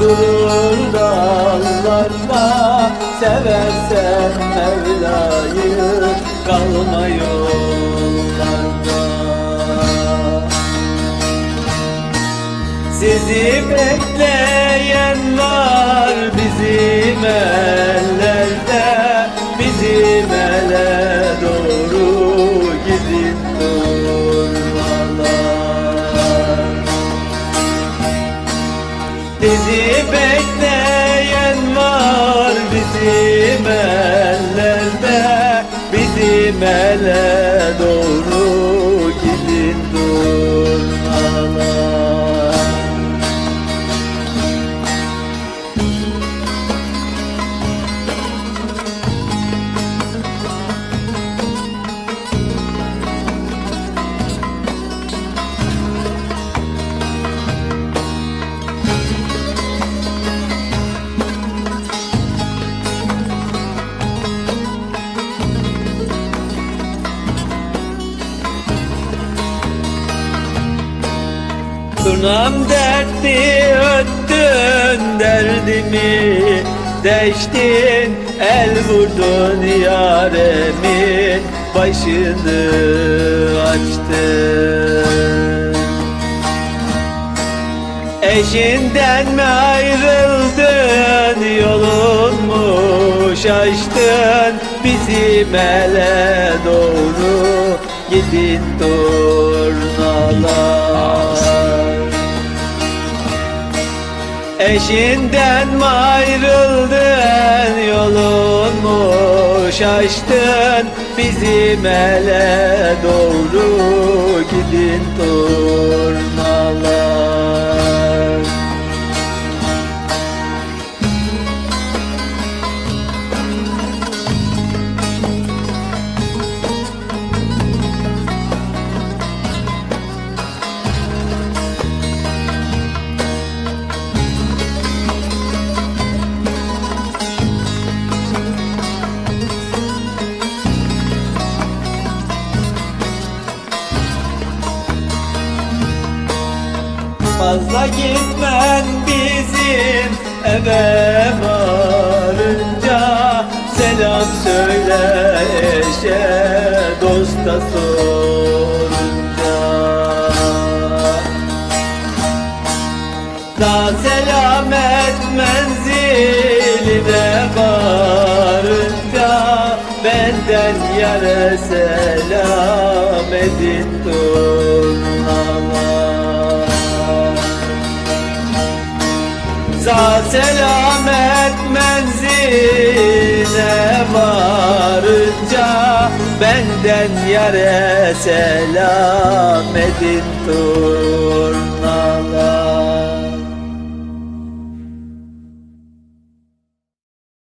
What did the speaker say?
durur dallarda Seversen Mevla'yı kalma yollarda. Sizi bekleyen var bizim ellerde Bizim ele Bizi bekleyen Turnam dertli öttün derdimi. Deştin el vurdun yaremin Başını açtın. Eşinden mi ayrıldın? Yolun mu şaştın? Bizim ele doğru gidin turnalar Eşinden mi ayrıldın yolun mu şaştın? Bizim ele doğru gidin turnalar Fazla gitmen bizim eve varınca. Selam söyle eşe dosta sorunca. Da selamet menziline varınca. Benden yare selam edin turnalar Sağ selamet menziline varınca Benden yare selam edin tur